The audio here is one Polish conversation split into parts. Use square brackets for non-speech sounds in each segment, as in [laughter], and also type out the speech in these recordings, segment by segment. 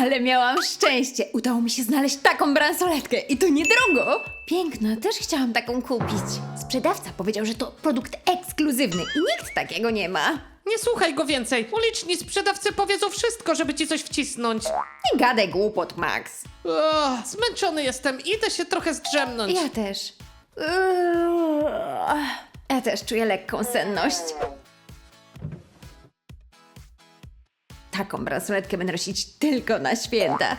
Ale miałam szczęście. Udało mi się znaleźć taką bransoletkę i to niedrogo. Piękna, też chciałam taką kupić. Sprzedawca powiedział, że to produkt ekskluzywny i nikt takiego nie ma. Nie słuchaj go więcej. Uliczni sprzedawcy powiedzą wszystko, żeby ci coś wcisnąć. Nie gadaj głupot, Max. Zmęczony jestem. Idę się trochę zdrzemnąć. Ja też. Ja też czuję lekką senność. Taką bransoletkę będę nosić tylko na święta.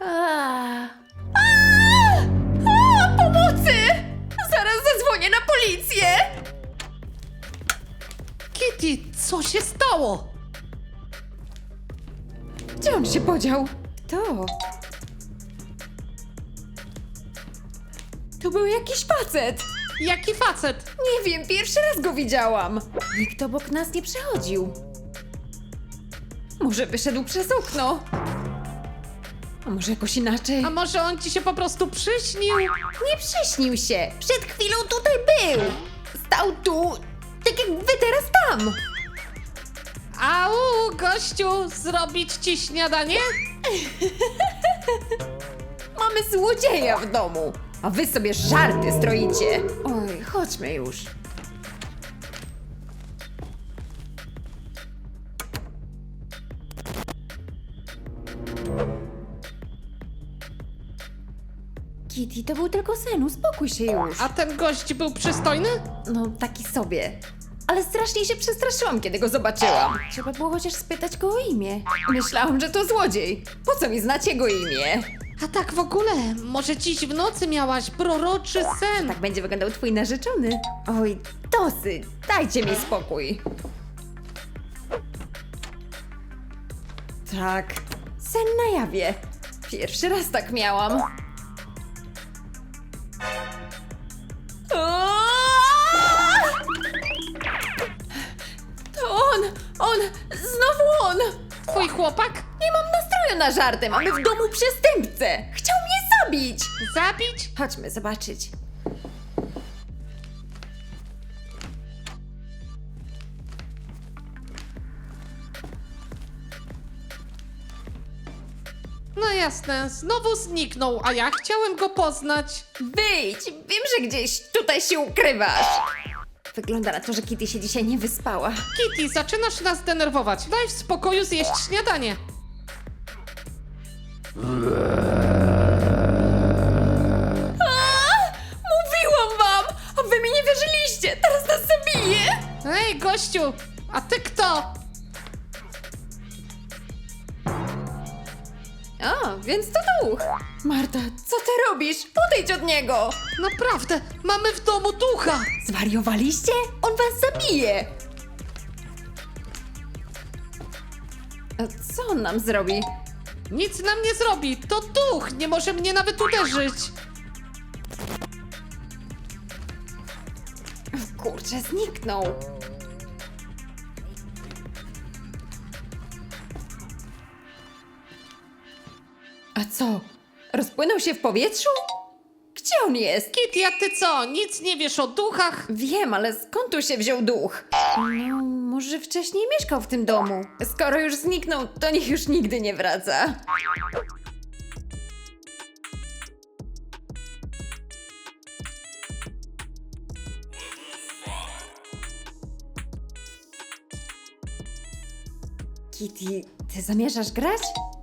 A. Pomocy! Zaraz zadzwonię na policję! Kitty, co się stało? Gdzie on się podział? Kto? Był jakiś facet. Jaki facet? Nie wiem, pierwszy raz go widziałam. Nikt obok nas nie przechodził. Może wyszedł przez okno. A może jakoś inaczej? A może on ci się po prostu przyśnił? Nie przyśnił się. Przed chwilą tutaj był. Stał tu, tak jak wy teraz tam. Au, gościu, zrobić ci śniadanie? [laughs] Mamy złodzieja w domu, a wy sobie żarty stroicie. Oj, chodźmy już. Kitty, to był tylko sen, uspokój się już. A ten gość był przystojny? No, taki sobie. Ale strasznie się przestraszyłam, kiedy go zobaczyłam. Trzeba było chociaż spytać go o imię. Myślałam, że to złodziej. Po co mi znać jego imię? A tak w ogóle, może dziś w nocy miałaś proroczy sen? Tak będzie wyglądał twój narzeczony. Oj, dosyć. Dajcie mi spokój. Tak. Sen na jawie. Pierwszy raz tak miałam. Aaaa! To on! On! Znowu on! Twój chłopak? Nie mam nastroju na żarty. Mamy w domu przestępcę. Chciał mnie zabić. Zabić? Chodźmy zobaczyć. No jasne, znowu zniknął, a ja chciałem go poznać. Wyjdź! Wiem, że gdzieś tutaj się ukrywasz. Wygląda na to, że Kitty się dzisiaj nie wyspała. Kitty, zaczynasz nas denerwować. Daj w spokoju zjeść śniadanie. Mówiłam wam! A wy mi nie wierzyliście! Teraz nas zabije! Ej, gościu, a ty kto? A, więc to duch. Marta, co ty robisz? Podejdź od niego! Naprawdę, mamy w domu ducha. Zwariowaliście? On was zabije! A co on nam zrobi? Nic nam nie zrobi, to duch, nie może mnie nawet uderzyć. Kurczę, zniknął. A co? Rozpłynął się w powietrzu? Gdzie on jest? Kitty, a ty co, nic nie wiesz o duchach? Wiem, ale skąd tu się wziął duch? No, może wcześniej mieszkał w tym domu. Skoro już zniknął, to niech już nigdy nie wraca. Kitty, ty zamierzasz grać?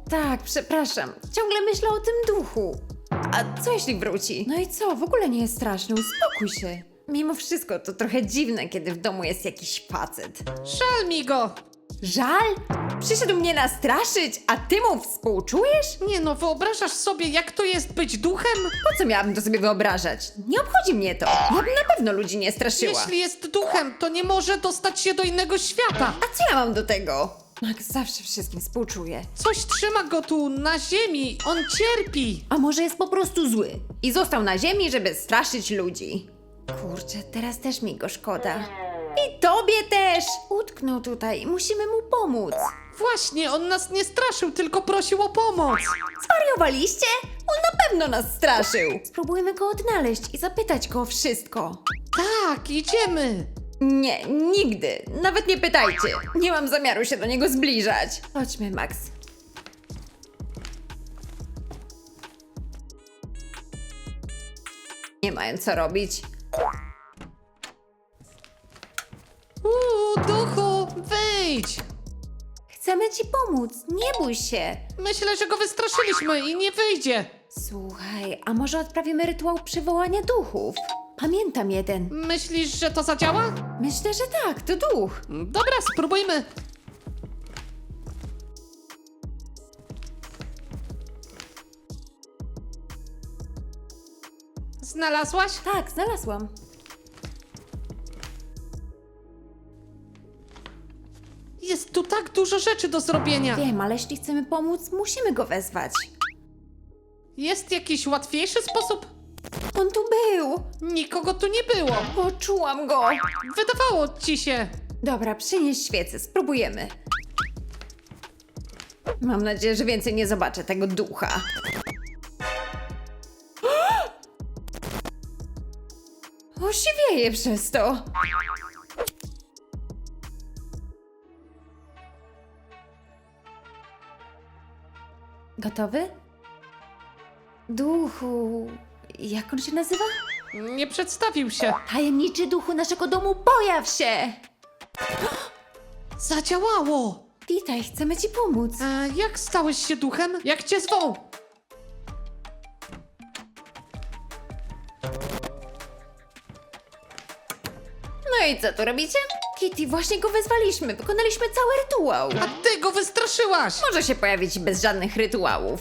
Tak, przepraszam. Ciągle myślę o tym duchu. A co jeśli wróci? No i co? W ogóle nie jest straszny. Uspokój się. Mimo wszystko to trochę dziwne, kiedy w domu jest jakiś facet. Szal mi go. Żal? Przyszedł mnie nastraszyć, a ty mu współczujesz? Nie no, wyobrażasz sobie, jak to jest być duchem? Po co miałabym to sobie wyobrażać? Nie obchodzi mnie to. Ja bym na pewno ludzi nie straszyła. Jeśli jest duchem, to nie może dostać się do innego świata. A co ja mam do tego? Max zawsze wszystkim współczuje. Coś trzyma go tu na ziemi, on cierpi. A może jest po prostu zły i został na ziemi, żeby straszyć ludzi. Kurczę, teraz też mi go szkoda. I tobie też! Utknął tutaj, musimy mu pomóc. Właśnie, on nas nie straszył, tylko prosił o pomoc. Zwariowaliście? On na pewno nas straszył. Spróbujmy go odnaleźć i zapytać go o wszystko. Tak, idziemy. Nie, nigdy. Nawet nie pytajcie. Nie mam zamiaru się do niego zbliżać. Chodźmy, Max. Nie mają co robić. Uuu, duchu, wyjdź. Chcemy ci pomóc, nie bój się. Myślę, że go wystraszyliśmy i nie wyjdzie. Słuchaj, a może odprawimy rytuał przywołania duchów? Pamiętam jeden. Myślisz, że to zadziała? Myślę, że tak, to duch. Dobra, spróbujmy. Znalazłaś? Tak, znalazłam. Jest tu tak dużo rzeczy do zrobienia. Wiem, ale jeśli chcemy pomóc, musimy go wezwać. Jest jakiś łatwiejszy sposób? On tu był. Nikogo tu nie było. Poczułam go. Wydawało ci się. Dobra, przynieś świecę, spróbujemy. Mam nadzieję, że więcej nie zobaczę tego ducha. [gasps] Osiwieje przez to. Gotowy? Duchu. Jak on się nazywa? Nie przedstawił się. Tajemniczy duchu naszego domu, pojaw się! [gasps] Zadziałało. Witaj, chcemy ci pomóc. A jak stałeś się duchem? Jak cię zwą? No i co tu robicie? Kitty, właśnie go wezwaliśmy. Wykonaliśmy cały rytuał. A ty go wystraszyłaś. Może się pojawić bez żadnych rytuałów.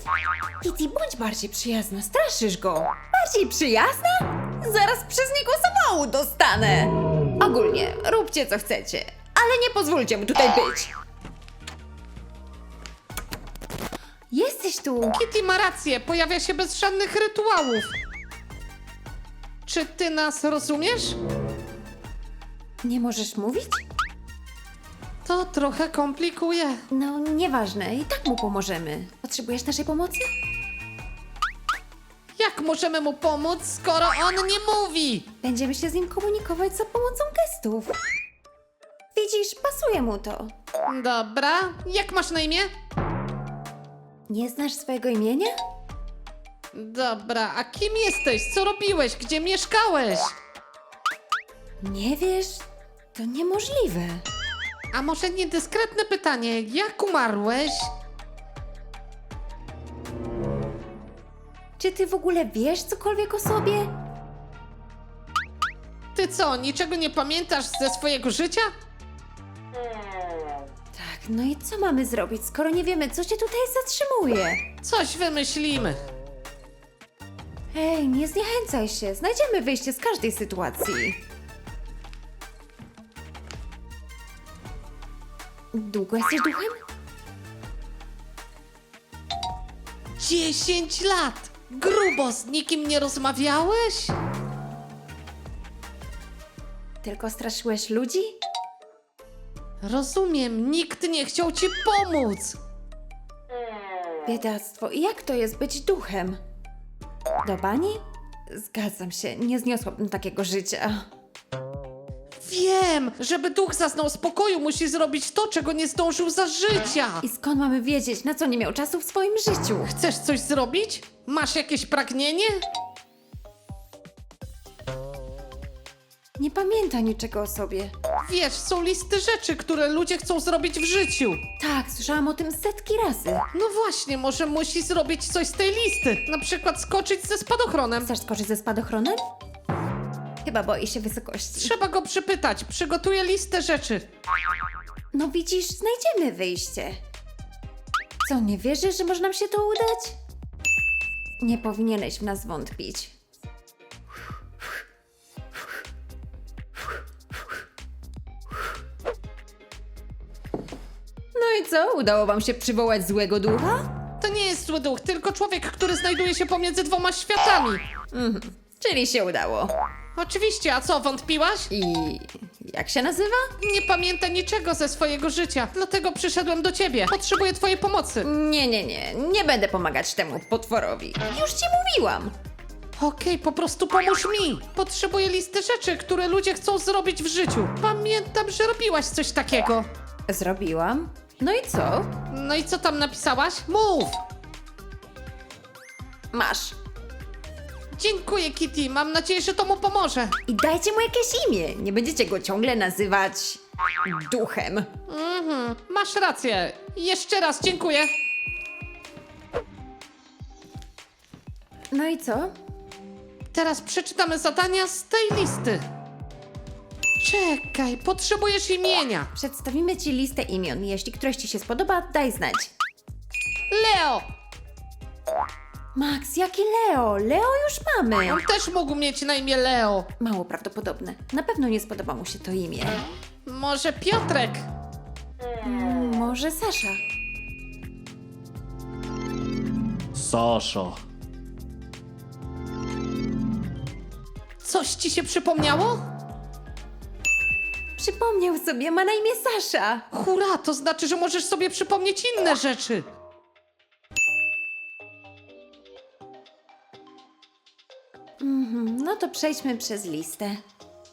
Kitty, bądź bardziej przyjazna, straszysz go. Bardziej przyjazna? Zaraz przez niego zawału dostanę. Ogólnie, róbcie co chcecie, ale nie pozwólcie mu tutaj być. Jesteś tu. Kitty ma rację, pojawia się bez żadnych rytuałów. Czy ty nas rozumiesz? Nie możesz mówić? To trochę komplikuje. No, nieważne, i tak mu pomożemy. Potrzebujesz naszej pomocy? Jak możemy mu pomóc, skoro on nie mówi? Będziemy się z nim komunikować za pomocą gestów. Widzisz, pasuje mu to. Dobra, jak masz na imię? Nie znasz swojego imienia? Dobra, a kim jesteś? Co robiłeś? Gdzie mieszkałeś? Nie wiesz? To niemożliwe. A może niedyskretne pytanie, jak umarłeś? Czy ty w ogóle wiesz cokolwiek o sobie? Ty co, niczego nie pamiętasz ze swojego życia? Tak, no i co mamy zrobić, skoro nie wiemy, co cię tutaj zatrzymuje? Coś wymyślimy. Hej, nie zniechęcaj się, znajdziemy wyjście z każdej sytuacji. Długo jesteś duchem? 10 lat! Grubo, z nikim nie rozmawiałeś? Tylko straszyłeś ludzi? Rozumiem, nikt nie chciał ci pomóc. Biedactwo, i jak to jest być duchem? Do bani? Zgadzam się, nie zniosłabym takiego życia. Wiem, żeby duch zaznał spokoju, musi zrobić to, czego nie zdążył za życia. I skąd mamy wiedzieć, na co nie miał czasu w swoim życiu? Chcesz coś zrobić? Masz jakieś pragnienie? Nie pamięta niczego o sobie. Wiesz, są listy rzeczy, które ludzie chcą zrobić w życiu. Tak, słyszałam o tym setki razy. No właśnie, może musi zrobić coś z tej listy. Na przykład skoczyć ze spadochronem. Chcesz skoczyć ze spadochronem? Chyba boi się wysokości. Trzeba go przypytać, przygotuje listę rzeczy. No widzisz, znajdziemy wyjście. Co, nie wierzysz, że może nam się to udać? Nie powinieneś w nas wątpić. No i co? Udało wam się przywołać złego ducha? To nie jest zły duch, tylko człowiek, który znajduje się pomiędzy dwoma światami. Mhm, czyli się udało. Oczywiście, a co, wątpiłaś? I jak się nazywa? Nie pamięta niczego ze swojego życia, dlatego przyszedłem do ciebie. Potrzebuję twojej pomocy. Nie, nie, nie. Nie będę pomagać temu potworowi. Już ci mówiłam. Okej, po prostu pomóż mi. Potrzebuję listy rzeczy, które ludzie chcą zrobić w życiu. Pamiętam, że robiłaś coś takiego. Zrobiłam. No i co? No i co tam napisałaś? Mów! Masz. Dziękuję, Kitty. Mam nadzieję, że to mu pomoże. I dajcie mu jakieś imię. Nie będziecie go ciągle nazywać duchem. Mhm, masz rację. Jeszcze raz dziękuję. No i co? Teraz przeczytamy zadania z tej listy. Czekaj, potrzebujesz imienia. Przedstawimy ci listę imion. Jeśli któreś ci się spodoba, daj znać. Leo. Max, jaki Leo? Leo już mamy. On też mógł mieć na imię Leo. Mało prawdopodobne. Na pewno nie spodoba mu się to imię. Może Piotrek? Mm, Może Sasza. Sasza. Coś ci się przypomniało? Przypomniał sobie, ma na imię Sasza. Hurra, to znaczy, że możesz sobie przypomnieć inne rzeczy. No to przejdźmy przez listę.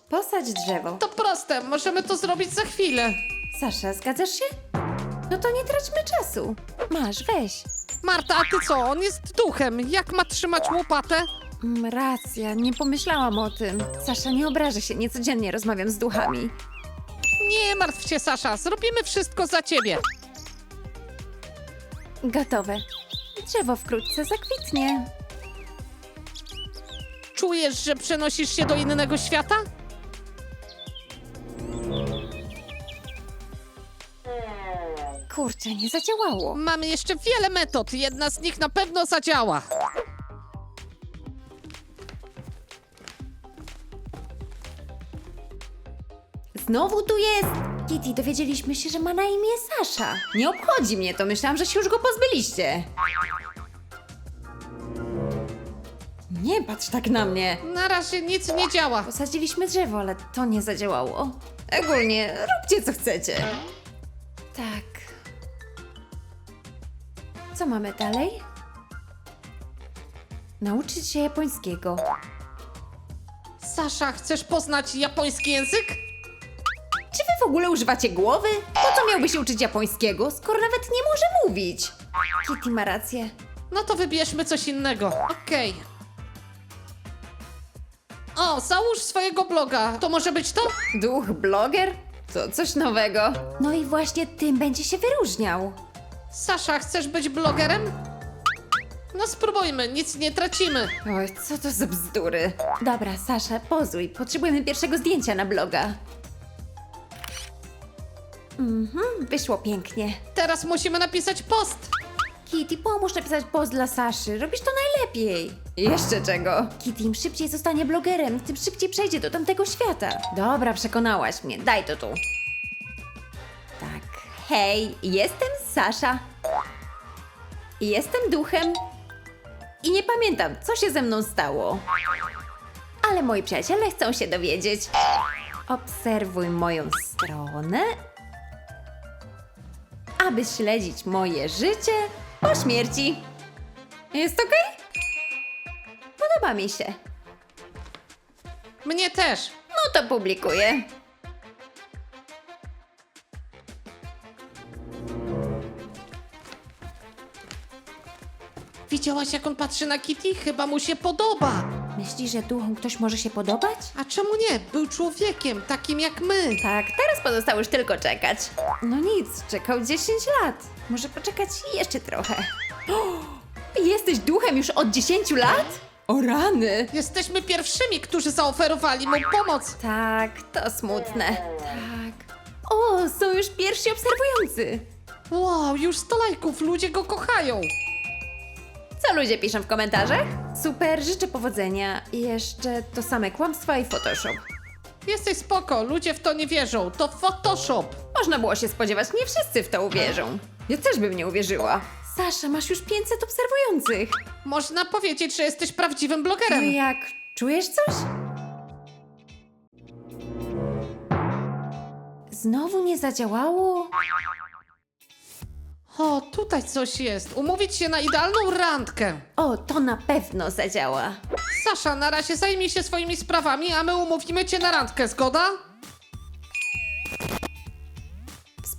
Posadź drzewo. To proste, możemy to zrobić za chwilę. Sasza, zgadzasz się? No to nie traćmy czasu. Masz, weź. Marta, a ty co? On jest duchem. Jak ma trzymać łopatę? Mm, racja, nie pomyślałam o tym. Sasza, nie obrażę się, niecodziennie rozmawiam z duchami. Nie martw się, Sasza. Zrobimy wszystko za ciebie. Gotowe. Drzewo wkrótce zakwitnie. Czujesz, że przenosisz się do innego świata? Kurczę, nie zadziałało. Mamy jeszcze wiele metod. Jedna z nich na pewno zadziała. Znowu tu jest! Kitty, dowiedzieliśmy się, że ma na imię Sasza. Nie obchodzi mnie to, myślałam, że się już go pozbyliście. Nie patrz tak na mnie. Na razie nic nie działa. Posadziliśmy drzewo, ale to nie zadziałało. Ogólnie, róbcie co chcecie. Tak. Co mamy dalej? Nauczyć się japońskiego. Sasza, chcesz poznać japoński język? Czy wy w ogóle używacie głowy? Po co miałby się uczyć japońskiego, skoro nawet nie może mówić? Kitty ma rację. No to wybierzmy coś innego. Okej. Załóż swojego bloga. To może być to? Duch bloger? To coś nowego. No i właśnie tym będzie się wyróżniał. Sasza, chcesz być blogerem? No spróbujmy, nic nie tracimy. Oj, co to za bzdury. Dobra, Sasza, pozuj. Potrzebujemy pierwszego zdjęcia na bloga. Mhm, wyszło pięknie. Teraz musimy napisać post. Kitty, pomóż napisać post dla Saszy. Robisz to najlepiej. Jeszcze czego? Kitty, im szybciej zostanie blogerem, tym szybciej przejdzie do tamtego świata. Dobra, przekonałaś mnie. Daj to tu. Tak. Hej, jestem Sasza. Jestem duchem. I nie pamiętam, co się ze mną stało. Ale moi przyjaciele chcą się dowiedzieć. Obserwuj moją stronę, aby śledzić moje życie po śmierci. Jest okej? Podoba mi się. Mnie też. No to publikuję. Widziałaś, jak on patrzy na Kitty? Chyba mu się podoba. Myślisz, że duchom ktoś może się podobać? A czemu nie? Był człowiekiem, takim jak my. Tak, teraz pozostało już tylko czekać. No nic, czekał 10 lat. Może poczekać jeszcze trochę. O, [gasps] jesteś duchem już od 10 lat? O rany! Jesteśmy pierwszymi, którzy zaoferowali mu pomoc. Tak, to smutne. Tak. O, są już pierwsi obserwujący. Wow, już 100 lajków, ludzie go kochają. Co ludzie piszą w komentarzach? Super, życzę powodzenia. I jeszcze to same kłamstwa i Photoshop. Jesteś spoko, ludzie w to nie wierzą. To Photoshop. Można było się spodziewać, nie wszyscy w to uwierzą. Ja też bym nie uwierzyła. Sasza, masz już 500 obserwujących. Można powiedzieć, że jesteś prawdziwym No blogerem. i jak? Czujesz coś? Znowu nie zadziałało? O, tutaj coś jest. Umówić się na idealną randkę. O, to na pewno zadziała. Sasza, na razie zajmij się swoimi sprawami, a my umówimy cię na randkę, zgoda?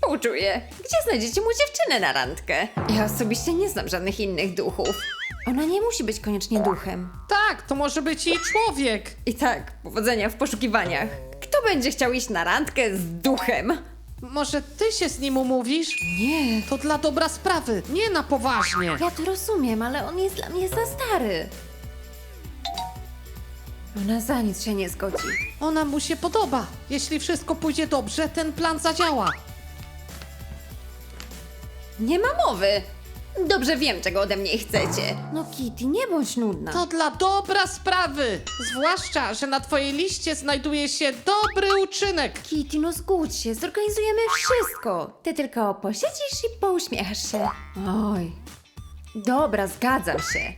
Współczuję. Gdzie znajdziecie mu dziewczynę na randkę? Ja osobiście nie znam żadnych innych duchów. Ona nie musi być koniecznie duchem. Tak, to może być i człowiek. I tak, powodzenia w poszukiwaniach. Kto będzie chciał iść na randkę z duchem? Może ty się z nim umówisz? Nie. To dla dobra sprawy, nie na poważnie. Ja to rozumiem, ale on jest dla mnie za stary. Ona za nic się nie zgodzi. Ona mu się podoba. Jeśli wszystko pójdzie dobrze, ten plan zadziała. Nie ma mowy. Dobrze wiem, czego ode mnie chcecie. No Kitty, nie bądź nudna. To dla dobra sprawy. Zwłaszcza, że na twojej liście znajduje się dobry uczynek. Kitty, no zgódź się, zorganizujemy wszystko. Ty tylko posiedzisz i pouśmiechasz się. Oj. Dobra, zgadzam się.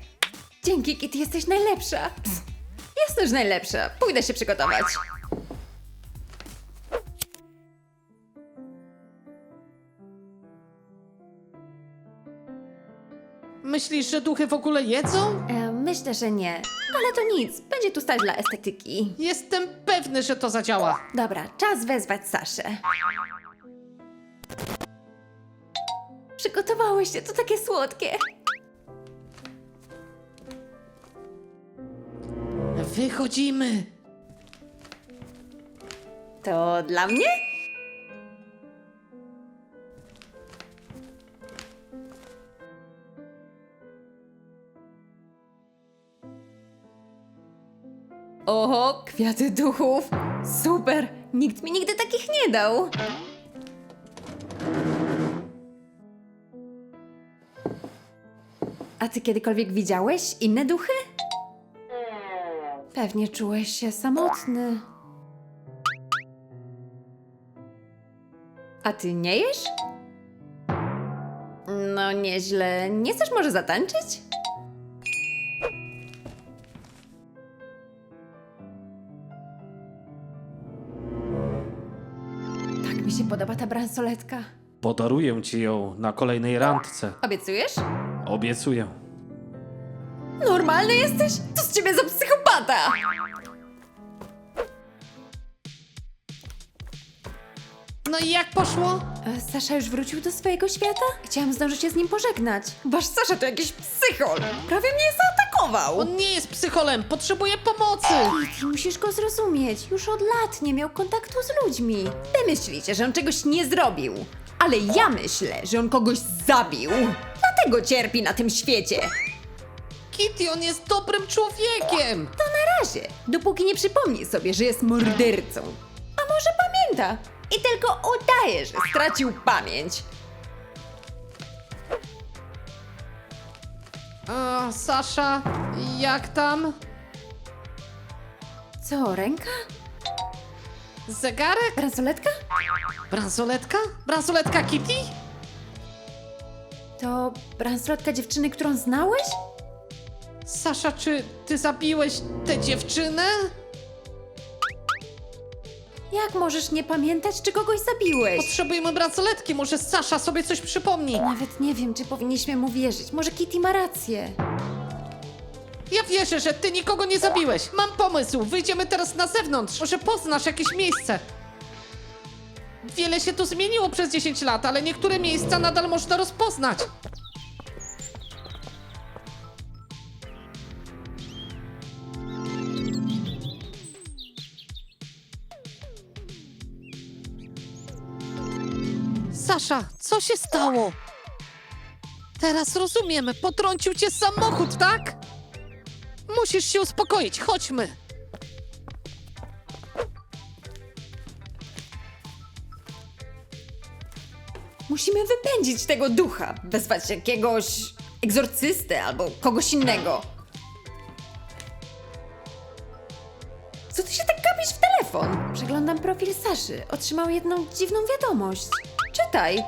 Dzięki, Kitty, jesteś najlepsza. Pff, Jasne, że najlepsza. Pójdę się przygotować. Myślisz, że duchy w ogóle jedzą? E, myślę, że nie. Ale to nic, będzie tu stać dla estetyki. Jestem pewny, że to zadziała. Dobra, czas wezwać Saszę. Przygotowałeś się, to takie słodkie. Wychodzimy. To dla mnie? Kwiaty duchów! Super! Nikt mi nigdy takich nie dał! A ty kiedykolwiek widziałeś inne duchy? Pewnie czułeś się samotny. A ty nie jesz? No nieźle. Nie chcesz może zatańczyć? Mi się podoba ta bransoletka. Podaruję ci ją na kolejnej randce. Obiecujesz? Obiecuję. Normalny jesteś? To z ciebie za psychopata! No i jak poszło? E, Sasza już wrócił do swojego świata? Chciałam zdążyć się z nim pożegnać. Wasz Sasza to jakiś psychol! Prawie mnie zaatakował! On nie jest psycholem, potrzebuje pomocy. Kitty, musisz go zrozumieć. Już od lat nie miał kontaktu z ludźmi. Wy myślicie, że on czegoś nie zrobił. Ale ja myślę, że on kogoś zabił. Dlatego cierpi na tym świecie. Kitty, on jest dobrym człowiekiem. To na razie, dopóki nie przypomni sobie, że jest mordercą. A może pamięta i tylko udaje, że stracił pamięć. A, Sasza, jak tam? Co, ręka? Zegarek? Bransoletka? Bransoletka? Bransoletka Kitty? To bransoletka dziewczyny, którą znałeś? Sasza, czy ty zabiłeś tę dziewczynę? Jak możesz nie pamiętać, czy kogoś zabiłeś? Potrzebujemy bransoletki, może Sasza sobie coś przypomni. Nawet nie wiem, czy powinniśmy mu wierzyć. Może Kitty ma rację. Ja wierzę, że ty nikogo nie zabiłeś. Mam pomysł, wyjdziemy teraz na zewnątrz. Może poznasz jakieś miejsce. Wiele się tu zmieniło przez 10 lat, ale niektóre miejsca nadal można rozpoznać. Sasza, co się stało? Teraz rozumiemy, potrącił cię samochód, tak? Musisz się uspokoić, chodźmy. Musimy wypędzić tego ducha. Wezwać jakiegoś egzorcystę albo kogoś innego. Co ty się tak gapisz w telefon? Przeglądam profil Saszy. Otrzymał jedną dziwną wiadomość. Czytaj.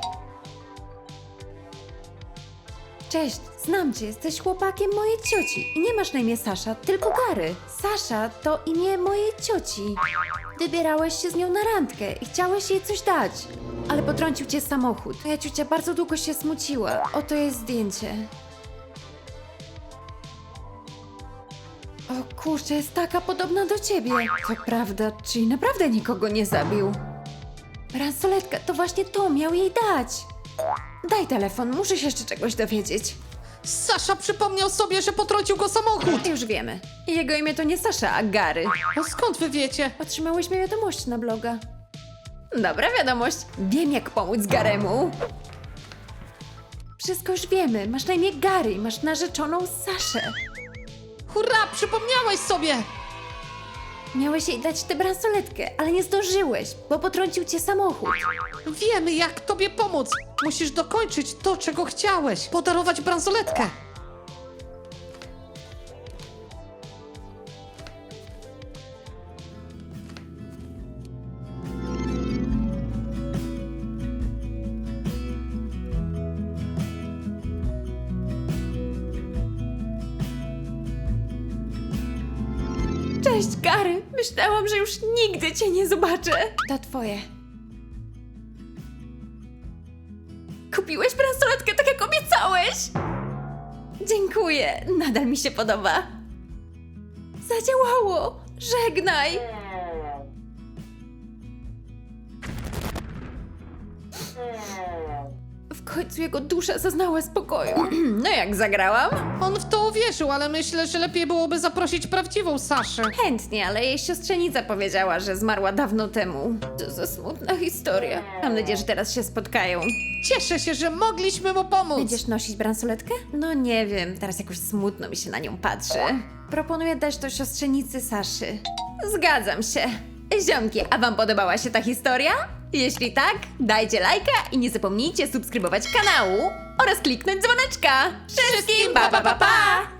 Cześć, znam cię, jesteś chłopakiem mojej cioci i nie masz na imię Sasza, tylko Gary. Sasza to imię mojej cioci. Wybierałeś się z nią na randkę i chciałeś jej coś dać, ale potrącił cię samochód. Moja ciocia bardzo długo się smuciła. Oto jest zdjęcie. O kurczę, jest taka podobna do ciebie. To prawda, czyli naprawdę nikogo nie zabił. Bransoletka, to właśnie to miał jej dać. Daj telefon, muszę się jeszcze czegoś dowiedzieć. Sasza przypomniał sobie, że potrącił go samochód. Już wiemy. Jego imię to nie Sasza, a Gary. A skąd wy wiecie? Otrzymałyśmy wiadomość na bloga. Dobra wiadomość. Wiem, jak pomóc Garemu. Wszystko już wiemy. Masz na imię Gary, masz narzeczoną Saszę. Hurra, przypomniałeś sobie! Miałeś jej dać tę bransoletkę, ale nie zdążyłeś, bo potrącił cię samochód. Wiemy, jak tobie pomóc. Musisz dokończyć to, czego chciałeś. Podarować bransoletkę. Myślałam, że już nigdy cię nie zobaczę. To twoje. Kupiłeś bransoletkę tak jak obiecałeś? Dziękuję. Nadal mi się podoba. Zadziałało. Żegnaj. Końcu jego dusza zaznała spokoju. [clears throat] No jak zagrałam? On w to uwierzył, ale myślę, że lepiej byłoby zaprosić prawdziwą Saszę. Chętnie, ale jej siostrzenica powiedziała, że zmarła dawno temu. To za smutna historia. Mam nadzieję, że teraz się spotkają. Cieszę się, że mogliśmy mu pomóc. Będziesz nosić bransoletkę? No nie wiem, teraz jakoś smutno mi się na nią patrzy. Proponuję dać to siostrzenicy Saszy. Zgadzam się. Ziomki, a wam podobała się ta historia? Jeśli tak, dajcie lajka i nie zapomnijcie subskrybować kanału oraz kliknąć dzwoneczka. Wszystkim pa pa pa! pa!